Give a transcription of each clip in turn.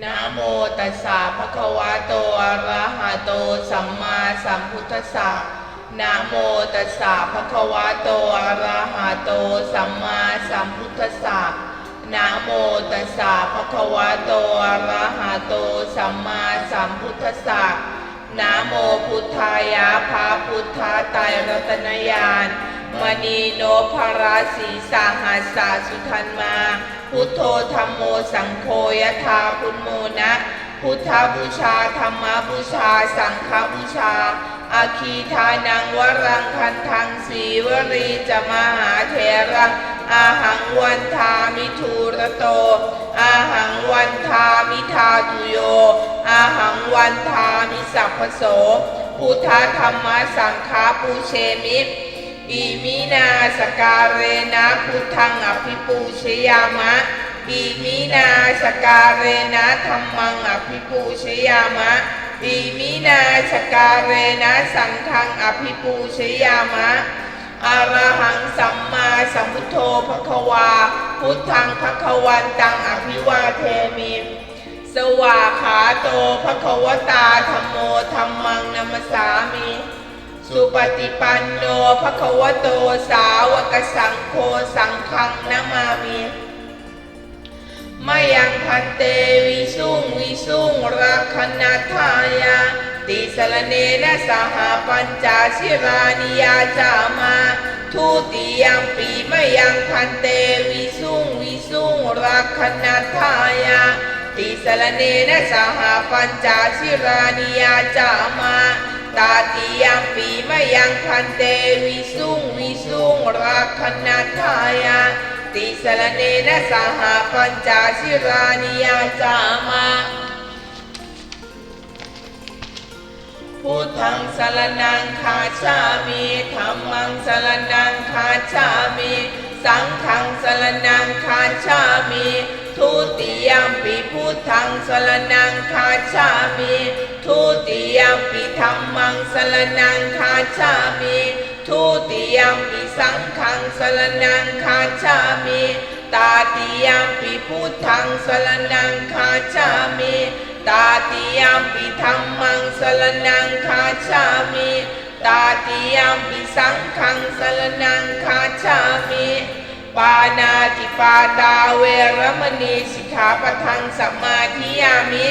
นะโมตัสสะภะคะวะโตอะระหะโตสัมมาสัมพุทธัสสะนะโมตัสสะภะคะวะโตอะระหะโตสัมมาสัมพุทธัสสะนะโมตัสสะภะคะวะโตอะระหะโตสัมมาสัมพุทธัสสะนะโมพุทธายะภาพุทธาไตรรัตนญาณ มณีโนภราสีสาหัสสาสุทันมา พุทโธธรรมโมสังโฆยะธาพุทโมนะ พุทธบูชาธรรมบูชา สังฆบูชา อาคีทานังวรังคันทังสีวรีจะมหาเถรังอาหังวันทามิทูระโต อาหังวันทามิทาตุโย อาหังวันทามิสัพพโส พุทธธรรมสังฆาปูเชมิ อิมินาสการเรนะพุทธังอภิปูชยามะอิมินาสการเรนะธรรมังอภิปูชยามะอิมินาสการเรนะสังฆังอภิปูชยามะอะระหังสัมมาสัมพุทโธภควา พุทธังภควันตังอภิวาเทมิสวาขาโตภควตาธรรมโมธรรมังนัมสสามิ สุปฏิปันโนภควโตสาวกสังโฆสังฆังนามามิมายังพันเตวิสุงวิสุงรักขณทายาติสรเนนะสหปัญจสิรานิยาจามาทุติยมปีมายังพันเตวิสุงวิสุงรักขณทายาติสรเนนะสหปัญจสิรานิยาจามา ตาติยมปีมายังพันเตวิสุงวิสุงรักขณทายาติสรเนนะสหปัญจสิรานิยาจามาพุทธังสรนังคาชามิธรรมังสรนังคาชามิสังฆังสรนังคาชามิ ทุติยมปิพุทธังสรนังคาชามิทุติยมปิธรรมังสรนังคาชามิทุติยมปิสังฆังสรนังคาชามิตาติยมปิพุทธังสรนังคาชามิตาติยมปิธรรมังสรนังคาชามิตาติยมปิสังฆังสรนังคาชามิ ปานาติปาตาเวรมณีสิกขาปทังสัมมาธิยามิ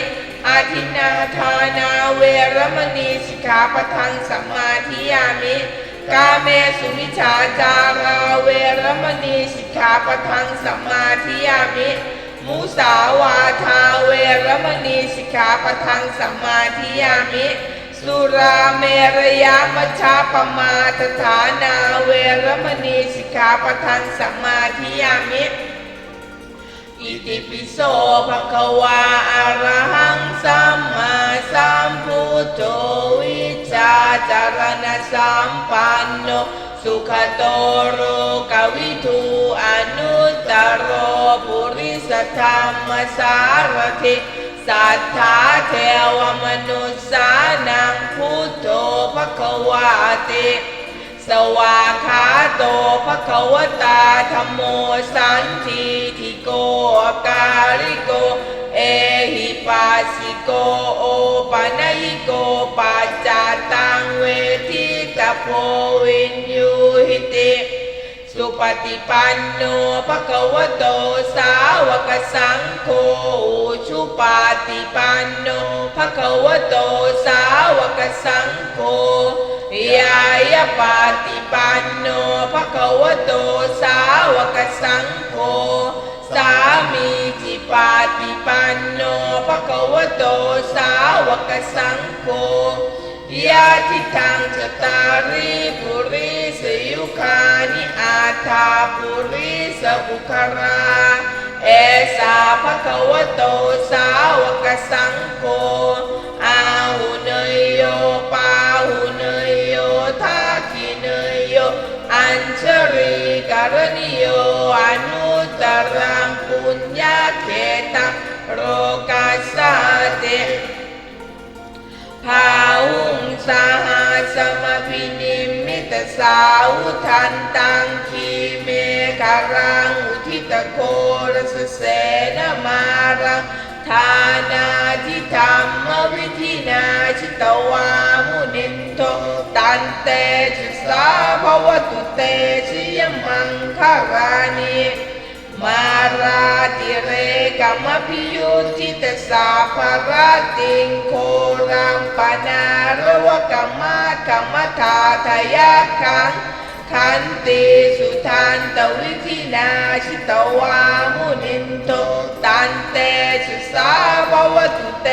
อาทินาทานาเวรมณีสิกขาปทังสัมมาธิยามิ กาเมสุมิชาจาราเวรมณีสิกขาปทังสัมมาธิยามิ มุสาวาทาเวรมณีสิกขาปทังสัมมาธิยามิ สุราเมรยามัชาปมาทฐานาเวรมณีสิกขาปะทังสมมาธิยามิ อิติปิโสภะคะวาอะระหังสัมมาสัมพุทโธวิชาจารณะสัมปันโนสุขโตโรกวิทูอนุตตรโรปุริสธรรมสารถิ สัทธาเทวมนุษสานังพุทโธภะควาติสวาขาโตภะควตาธรรมโมสันทิทิโกอาการิโก เอหิปัสสิโกโอปะนยิโกปัจจตังเวทิตาโพวินยูหิติ สุปฏิปันโนภะคะวะโตสาวกสังโฆอุปาติปันโนภะคะวะโตสาวกสังโฆยายาปาติปันโนภะคะวะโตสาวกสังโฆสามีจิปาติปันโนภะคะวะโตสาวกสังโฆยาทิทังจตาริปุริ คานิอาทาปุริสบุคารา เอสาภะคะวะโตสาวกสังโฆอาหุเนยโยปาหุเนยโยทาคิเนยโยอัญชริการณิโยอนุตรังปุญญาเขตังโรกาสาเตภาหุงสาหาสมพินิม ตสาวุทันตังคีเมฆารังอุทิตโครสเสนมารังทานาทิธรรมวิธินาชิตวามุนินโทตันเตจุสาภวตุเตชิยมังคารานิมารา ติเรกัมพิยุจิตสาภราติงโครัมปนารวกัมมากัมมทาทายาคังขันติสุทันตวิธินาชิตวามุนินโตตันเตสุสาภวตุเต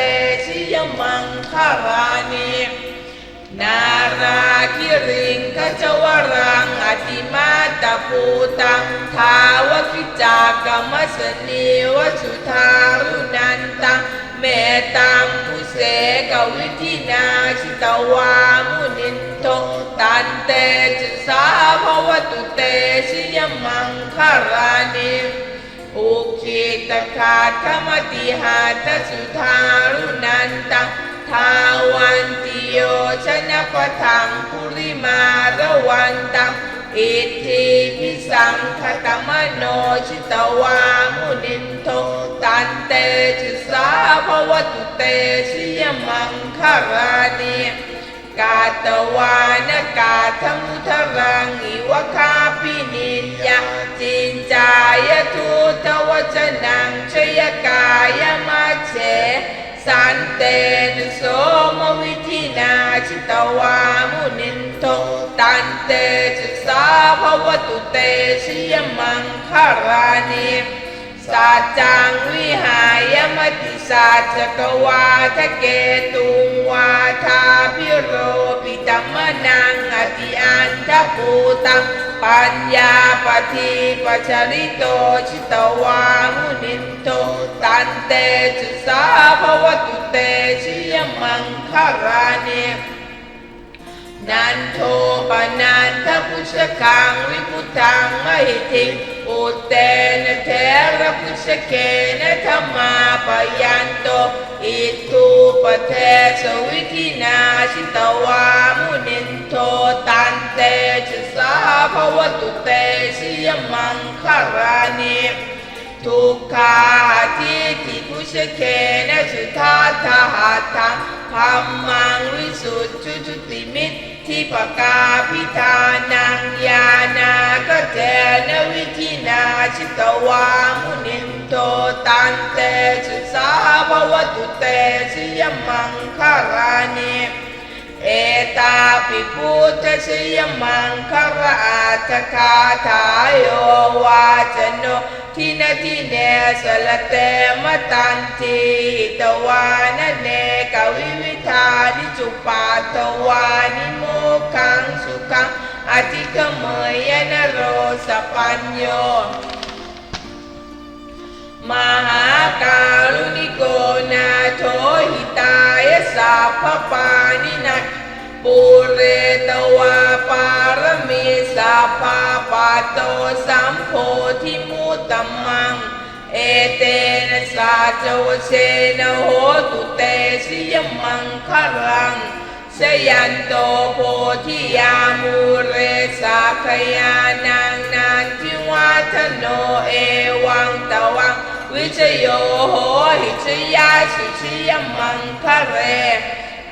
ชิยมังคารานิ นาราคิริงขจวรังอติมาตาภูตังทาวกิจากรรมสนีวสุธารุนันตังเมตังพุเสกวิธินาชิตวามุนินโตตันเตจุสาภวตุเตชิยมังคารานิอุคิตขาธรรมติหาตสุธารุนันตัง ทาวันติโยชนะปะทังปุริมาระวันตังอิทธิพิสังคตมโนชิตวามุนินโทตันเตจุสาภวตุเตชิยมังคารานิกาตวานกาธมุทรังอิวคาปินิยาจิน สันเตนโสมวิธินาชิตวามุนินโตตันเตจุสาภวตุเตชิยมังคารานิ สัจจังวิหายมติสัจกวาทะเกตุงวาทาพิโรปิตัมมนังอติอันทภูตังปัญญาปฏิปัจจริโตชิตวามุนินโตตันเตจุสาภวตุเตชิยมังคารานินันโทปนันทพุชคังวิพุทังมหิทิงอุเต ชเกนะธรรมาปยันโตอิทุปเทสวิธินาชิตวามุนินโทตันเตจุสาภวตุเตชิยมังคารานิทุกขาทิฏฐิพุชเคนะสุทาทาหัตถังพัมมังวิสุทธุจุติมิต ทิปกาพิธานังยานากเจนวิธินาชิตวามุนินโตตันเตสุสาภวตุเตชิยมังคารานิเอตาปิพุทธชยมังคาราตคาถาโยวาจโน ทินาทิเนสละเตมตันทีตวานเนกวิวิธานิจุปาตวานิโมขังสุขังอธิกเมยนโรสปัญโยมหาการุณิโกนาโถหิตายสัพพปานินัก ปุเรตวาปารมีสัพพาปาโตสัมโพธิมุตตมัง เอเตนะสาจวเชนะโหตุเตชิยมังคารังชยันโตโพธิยามูเรสาขยานังนานทิวัฒโนเอวังตวังวิชโยโหหิชยาสุชิยมังคะเร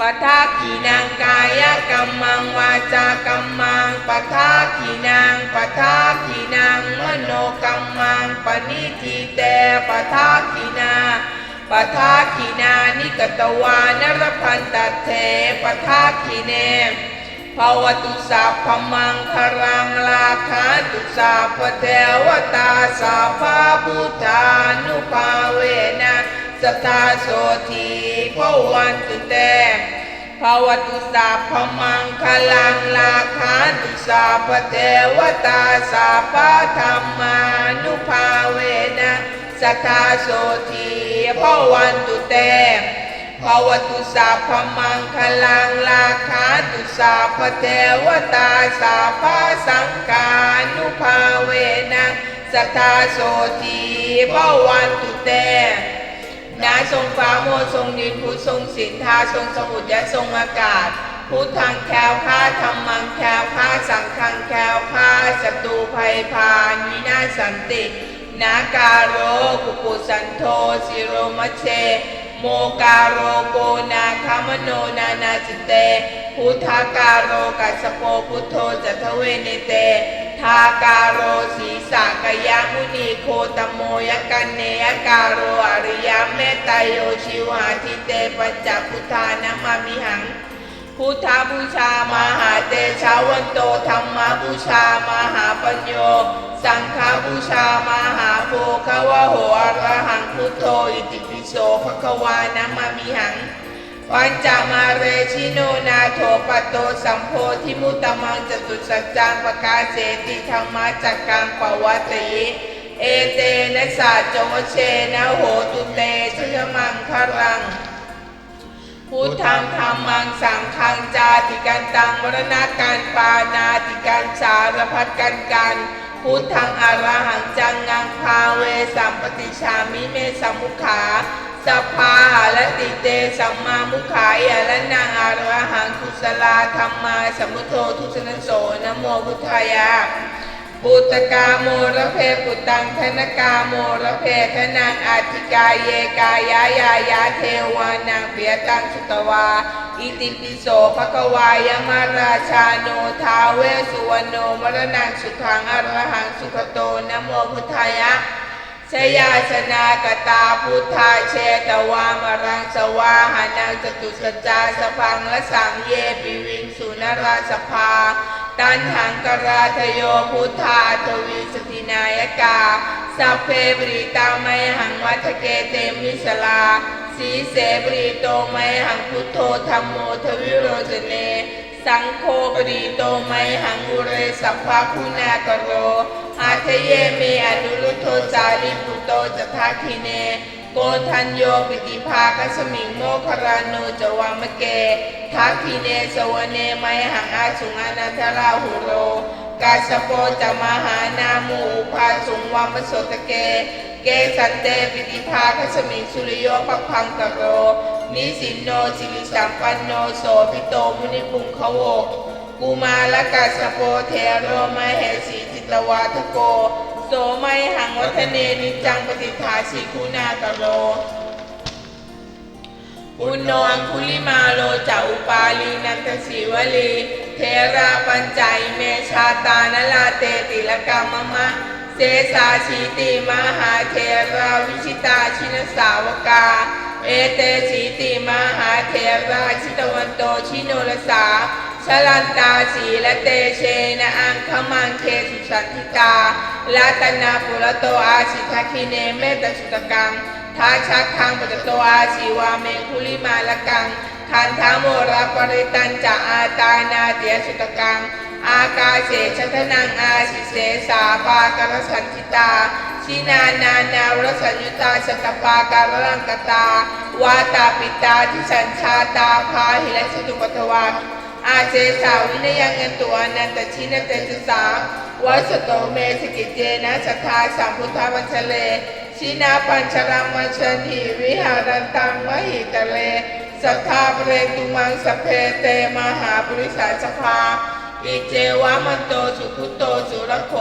ปทาขีนางกายกรรมังวาจากรรมังปทาขีนางปทาขีนางมโนกรรมังปณิทีเตปทาขีนาปทาขีนานิกตวานรพันตัเถปทาขีเนมภาวตุสาพมังคารังลาคาตุสาพเทวตาสาภาพุทานุภาเวนะ สตาโสทีภวันตุเตภวตุสัพพมังคลังลาคาตุสัพเทวตาสัพธรรมานุภาเวนะสตาโสทีภวันตุเตภภวตุสาพมังคลังลาคาตุสาพเทวตาสาพาสังกานุภาเวนะสัทธาโสทีภวันตุเต นาทรงฟ้าโมทรงดินพุทธทรงสินทาทรงสมุทรและทรงอากาศ พุทธังแคล้วคลาธรรมังแคล้วคลาสังฆังแคล้วคลาศัตรูภัยพานวินาสันตินาการโรกุกุสันโทสิโรมะเช โมการโรโกนาคามโนนานาจิเต พุทธาการโรกัสสโปพุทโธจัตเวเนเต ทาการโรสีสากยะมุนีโคตโมยกันเนยการโรอริยเมตโยชิวหาทิเตปัจจพุทธานามามิหัง พุทธบูชามหาเตชาวันโตธรรมบูชามหาปัญโย สังฆบูชามหาโภควะโหอระหังพุทโธอิติปิโสภควานามามิหัง ปัญจมาเรชิโนนาโถปตโตสัมโพธิมุตตมังจตุสัจจังปกาเสติธรรมะจักกังปวัตติเอเตนะสาโจเชนะโหตุเตชยมังครังพุทธังธรรมังสังฆังจาติกันตังมรณะการปานาติการสารพัดกันกันพุทธังอรหังจังงังพาเวสัมปติชามิเมสัมุขา สัพพาหารติเตสัมมามุขายะละนางอารหังกุศลาธรรมาสมุทโธทุสนโสนะโมพุทธายะปุตตกาโมระเพปุตตังธนกาโมระเพธนังอาทิกายเยกายายายาเทวานังเปียตังสุตวา อิติปิโสภควายมาราชาโนทาเวสุวรรณโนมรณังสุขังอรหังสุขโตนะโมพุทธายะ ชยาชนากตาพุทธาเชตวามรังสวาหานังจตุสจาสพังละสังเยปิวิงสุนราสภา ตันหังกราทโยพุทธาทวีสตินายกาสัพเพบริตาไมหังวัฏเกเตมิสลาสีเสบริโตไมหังพุทโธธรรมโมทวิโรจเน สังโฆปริโตไมหังอุเรสัพพะคุณากโร อาเทเยเมอนุรุโทจาริปุโตจะทักขิเน โกทันโยปิติภาคสมิงโมคารานโนจวามเกทักขิเนสวเนไมหังอาสุงอนันทราหุโร กาสโปจะมหานามูอุปาสุงวามสตเก เกสันเตปิติภาคสมิงสุริโยปะพังกโร นิสินโนสิริสัมปันโนโสปิโตมุนิปุงขโว กุมาลกัสโปเทโรมเหสีจิตวาทโก โสไมหังวัฒเนนิจังปฏิทาสีคุณากโรอุณโนอังคุลิมาโลจะอุปาลีนันทสีวลี เทราปัญจายเมชาตานลาเตติลกรรมมะเสสาชีติมหาเทราวิชิตาชินสาวกา เอเตสีติมหาเทราชิตวันโตชิโนรสา ชลันตาสีและเตเชนะอังคมังเคสุสัติตาลัตนาปุระโตอาสิทคิเนเมตสุตกังทาชักคังปตโตอาชีวาเมคุลิมาลกังคันทามระปริตันจะอาตานาเตียสุตกัง อากาเสชทนังอาสิเสสาปากรสันติตาชินานานาวรสัญยุตาสตปาการลังกตาวาตาปิตาทิสัญชาตาพาหิและสตุปทวา อาเจสาวินยังเงินตัวนันตชินเตจสาวัสโตเมสกิจเจนะสัทธาสัมพุทธวัชเล ชินาปัญชรังมัชนีวิหารันตังมหิตะเลสัทธาเปรตุมังสเพเตมหาบริษัทสภาอิเจวามันโตสุขุโตสุรโข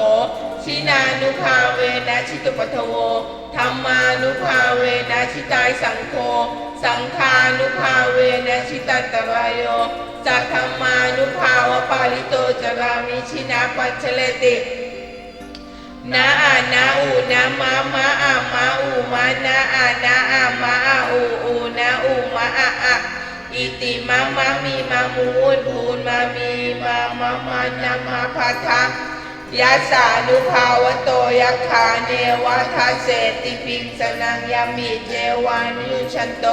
ชินานุภาเวนะชิตุปทโว ธรรมานุภาเวนะชิตายสังโฆ สังฆานุภาเวนะชิตันตรายโยสัทธรรมานุภาวปาลิโตจรามิชินาปัจเชเลตินาอานาอูนามามาอามาอูมานาอานาอามาอาอูอูนาอูมาอาอาอิติมามามีมามูนพูนมามีมามามานามาพัทธะ ยาสานุภาวโตยักขาเนวะทาเสติพิงสนังยามิเยวานุชันโต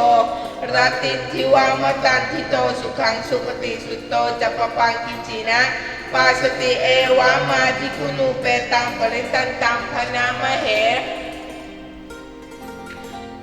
รติทิวามตันทิโตสุขังสุปฏิสุตโตจัปปปังกิจินะปาสติเอวามาทิคุนูเปตังปริตันตังพนามเห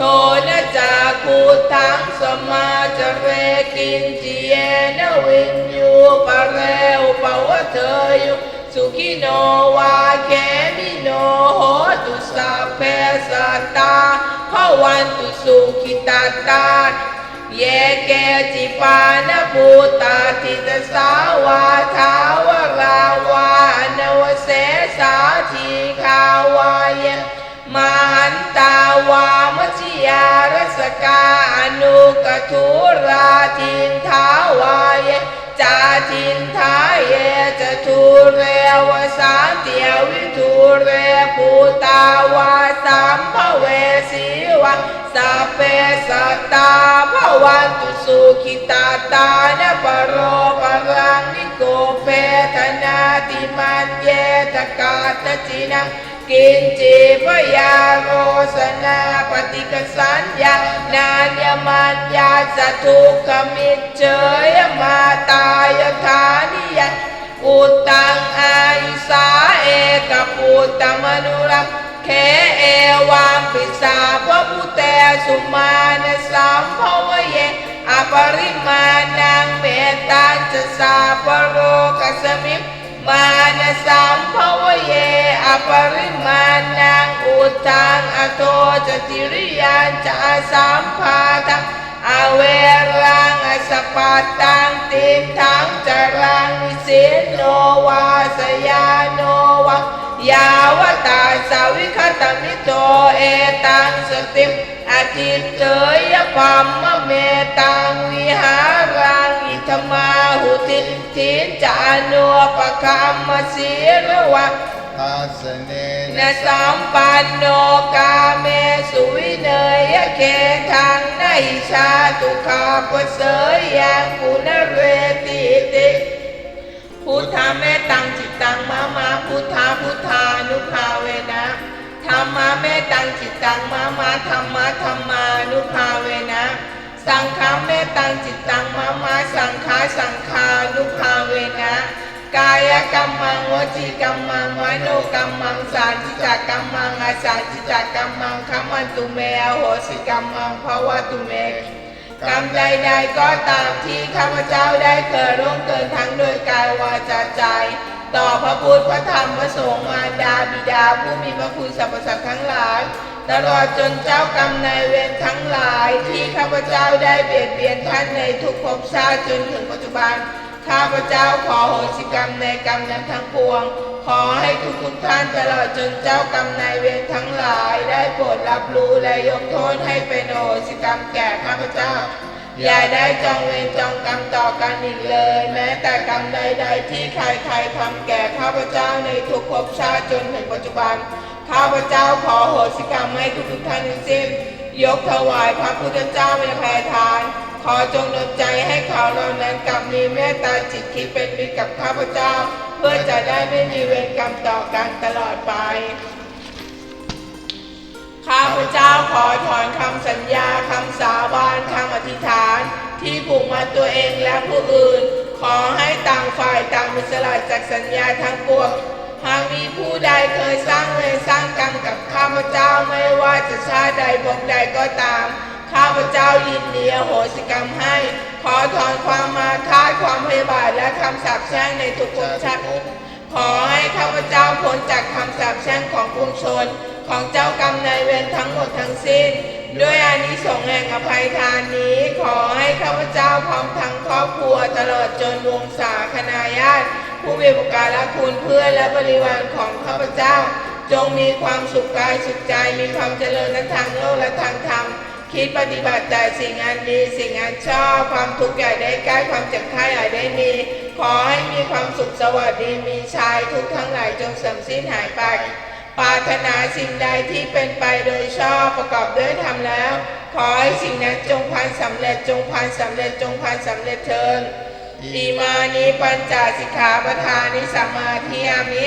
โทนจากูทังสมาจเรกินจิเยนวินยูปะเรวปะวะเธอยุสุขิโนวาแกมิโนโหตุสัพเพสัตตาขวันตุสุขิตาตาเยเกจิปานภูตาติตสาวาทาวราวานวเสสาทีขาวายมหันตาวาม ยารสกาอนุกทุราทินทาวายจาทินทายเยจะทุเรวสานเตียวิทุเรภูตาวาสัมภเวสีวะสัพเพสัตตาภวันตุสุขิตาตานปโรปรังนิโกเปทนาติมันเยตกาตจินัง กินจิปยาโรสนาปฏิกสัญญานานยมันยาสทุกขมิเจยมาตายฐานิยนอุตังอายุสาเอกปุตตมนุรักเขเอวังปิสาพระพุเตสุมาณสัมภวเยอปริมาณังเมตตาจะสาปโรกสมิมาณสัมภวเย ปริมาณังอุทังอโทจติริยานจะสัมภาทังอเวรังอสปัตตังติมทังจรังนิสินโนวาสยาโนวะยาวตาสาวิคตมิโตเอตังสติมอจิตเตยพัมมะเมตังวิหารังอิธมาหุติทินจานุปะคัมมสีระวะ ทัสเนนสัมปันโนกาเมสุวิเนยเคทังนอิชาตุคาปเสยยังปุณเรติติพุทธาเมตังจิตตังมามาพุทธาพุทธานุภาเวนะธรรมาเมตังจิตตังมามาธรรมะธรรมานุภาเวนะ สังฆาเมตังจิตตังมามาสังฆาสังฆานุภาเวนะ กายกรรมังวจีกรรมังมโนกรรมังสารจิจกรรมังอาสาจิจกรรมังขมันตุเมอโหสิกรรมังภวตุเมกรรมใดๆก็ตามที่ข้าพเจ้าได้เคยร่วงเกินทั้งโดยกายวาจาใจ ต่อพระพุทธพระธรรมพระสงฆ์มารดาบิดาผู้มีพระคุณสรรพสัตว์ทั้งหลายตลอดจนเจ้ากรรมนายเวรทั้งหลายที่ข้าพเจ้าได้เบียดเบียนท่านในทุกภพชาติจนถึงปัจจุบัน ข้าพเจ้าขอโหสิกรรมในกรรมนั้นทั้งปวง ขอให้ทุกทุกท่านตลอดจนเจ้ากรรมนายเวรทั้งหลาย ได้โปรดรับรู้และยกโทษให้เป็นโหสิกรรมแก่ข้าพเจ้า อย่าได้จองเวรจองกรรมต่อกันอีกเลย แม้แต่กรรมใดๆที่ใครๆทำแก่ข้าพเจ้าในทุกภพชาติจนถึงปัจจุบัน ข้าพเจ้าขอโหสิกรรมให้ทุกๆท่านทั้งสิ้นยกถวายพระพุทธเจ้าเป็นแพรทาน อจงดลใจให้เขาเหล่านั้นกลับมีเมตตาจิตคิดเป็นมิตรกับข้าพเจ้า เพื่อจะได้ไม่มีเวรกรรมต่อกันตลอดไป ข้าพเจ้าขอถอนคำสัญญาคำสาบานคำอธิษฐาน ที่ผูกมาตัวเองและผู้อื่น ขอให้ต่างฝ่ายต่างมิสละจากสัญญาทั้งปวงหากมีผู้ใดเคยสร้างเวรสร้างกรรมกับข้าพเจ้าไม่ว่าจะชาติใดภพใดก็ตาม ข้าพเจ้ายินดีอโหสิกรรมให้ ขอถอนความมาคาความพยาบาทและคำสาปแช่งในทุกภพชาติขอให้ข้าพเจ้าพ้นจากคำสาปแช่งของปวงชน ของเจ้ากรรมนายเวรทั้งหมดทั้งสิ้น ด้วยอานิสงส์แห่งอภัยทานนี้ ขอให้ข้าพเจ้าพร้อมทั้งครอบครัวตลอดจนวงศาคณาญาติผู้มีบุการละคุณเพื่อนและบริวารของข้าพเจ้า จงมีความสุขกายสุขใจมีความเจริญทั้งทางโลกและทางธรรม คิดปฏิบัติแต่สิ่งอันดีสิ่งอันชอบความทุกข์อย่ได้ใกล้ความเจ็บไข้อย่ได้มี ขอให้มีความสุขสวัสดีมีชายทุกทั้งหลายจงเสื่อมสิ้นหายไปปรารถนาสิ่งใดที่เป็นไปโดยชอบประกอบด้วยธรรมแล้ว ขอให้สิ่งนั้นจงพันสำเร็จจงพันสำเร็จจงพันสำเร็จเถิดอิมานิปัญจสิกขาปทานิสมมาธิยามิ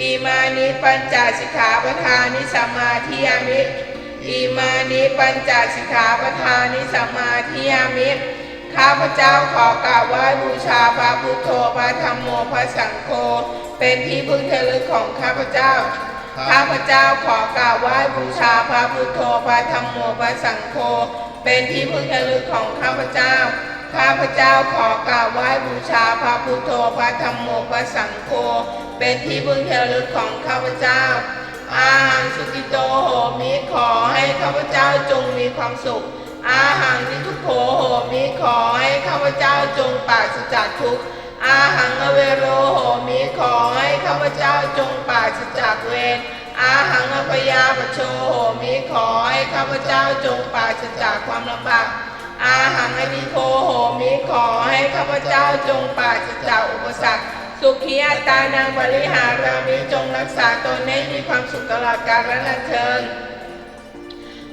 อิมานิปัญจสิกขาปทานิสมมาธิยามิ อิมานิปัญจสิกขาปทานิสมมาธิยามิข้าพเจ้าขอกราบไหว้บูชาพระพุทโธพระธรรมโมพระสังโฆเป็นที่พึ่งเทลึกของข้าพเจ้า ข้าพเจ้าขอกราบไหว้บูชาพระพุทโธพระธรรมโมพระสังโฆเป็นที่พึ่งเทลึกของข้าพเจ้า ข้าพเจ้าขอกราบไหว้บูชาพระพุทโธพระธรรมโมพระสังโฆเป็นที่พึ่งเทลึกของข้าพเจ้า อาหังสุกิโตโหมิขอให้ข้าพเจ้าจงมีความสุข อาหังนิทุโขโหมิขอให้ข้าพเจ้าจงปราศจากทุกข์อาหังอเวโรโหมิขอให้ข้าพเจ้าจงปราศจากเวรอาหังอพยาปโชโหมิขอให้ข้าพเจ้าจงปราศจากความลำบากอาหังอนิโคโหมิขอให้ข้าพเจ้าจงปราศจากอุปสรรค สุขีอัตานังบริหารามิจงรักษาตนให้มีความสุขตลอดกาลและนานเทิน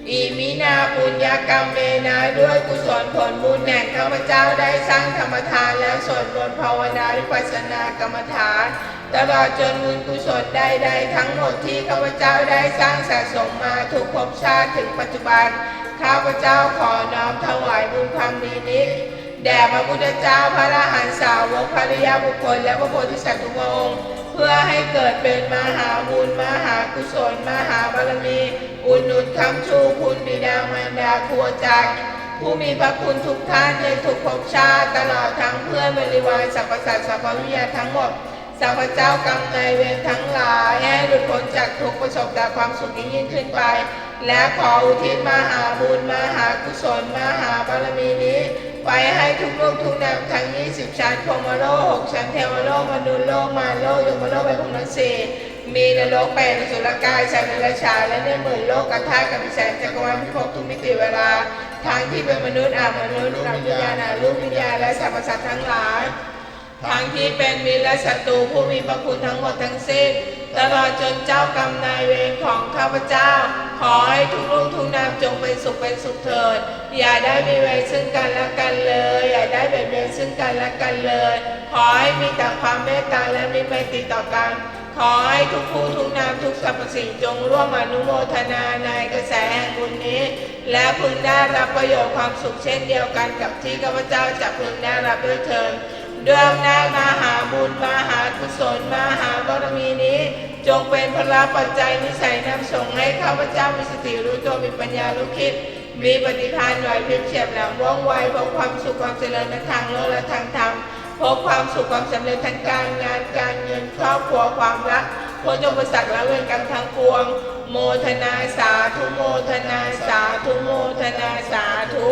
อิมินาปุญญากรรมเมนาด้วยกุศลผลบุญแห่งข้าพเจ้าได้สร้างธรรมทานและสวดมนต์ภาวนาวิปัสสนากรรมฐาน ตลอดจนบุญกุศลใดๆทั้งหมดที่ข้าพเจ้าได้สร้างสะสมมาทุกภพชาติถึงปัจจุบัน ข้าพเจ้าขอน้อมถวายบุญความดีนี้ ด่พระพุทธเจ้าพระอรหันตสาวกภริยาบุคคล และพระโพธิสัตว์ทุกพระองค์เพื่อให้เกิดเป็นมหาบุญมหากุศล มหาบารมีอุดหนุนคำชูคุณบิดามารดาครัวจักผู้มีพระคุณทุกท่านในทุกภพชาติตลอดทั้งเพื่อนบริวารสรรพสัตว์สรรพวิญญาณทั้งหมดสัพพเจ้ากรรมนายเวรทั้งหลายให้หลุดพ้นจากทุกประสบแต่ความสุขนิยิ่งขึ้นไป และขออุทิศมหาบุญมหากุศลมหาบารมีนี้ ไปให้ทุกโลกทุกนามทั้ง20ชั้นพรมโลก6ชั้นเทวโลกมนุษย์โลกมารโลกยมโลกไปพรหมสี่มีนรกแปดสุรกายสัตว์เดรัจฉาและในหมื่นโลกกระทากับแสนจักรวาลพิภพทุกมิติเวลาทั้งที่เป็นมนุษย์อามนุษย์นักวิญญาณรูปวิญญาณและสรรพสัตว์ทั้งหลาย ทั้งที่เป็นมิตรและศัตรูผู้มีพระคุณทั้งหมดทั้งสิ้นตลอดจนเจ้ากรรมนายเวรของข้าพเจ้า ขอให้ทุกลูกทุกนามจงเป็นสุขเป็นสุขเถิด อย่าได้มีเวรซึ่งกันและกันเลย อย่าได้เบียดเบียนซึ่งกันและกันเลย ขอให้มีแต่ความเมตตาและมีไมตรีต่อกันขอให้ทุกผู้ทุกนามทุกสรรพสิ่งจงร่วมอนุโมทนาในกระแสแห่งบุญนี้ และพึงได้รับประโยชน์ความสุขเช่นเดียวกันกับที่ข้าพเจ้าจะพึงได้รับด้วยเถิด ด้วยอำนาจมหาบุญมหากุศลมหาบารมีนี้ จงเป็นพละปัจจัยนิสัยนำส่งให้ข้าพเจ้ามีสติรู้ตัวมีปัญญารู้คิด มีปฏิภาณไหวพริบเฉียบแหลมว่องไวพบความสุขความเจริญในทางโลกและทางธรรมพบความสุขความสำเร็จทางการงานการเงินครอบครัวความรักพ้นจากอุปสรรคและเวรกรรมทั้งปวง โมทนาสาธุโมทนาสาธุโมทนาสาธุ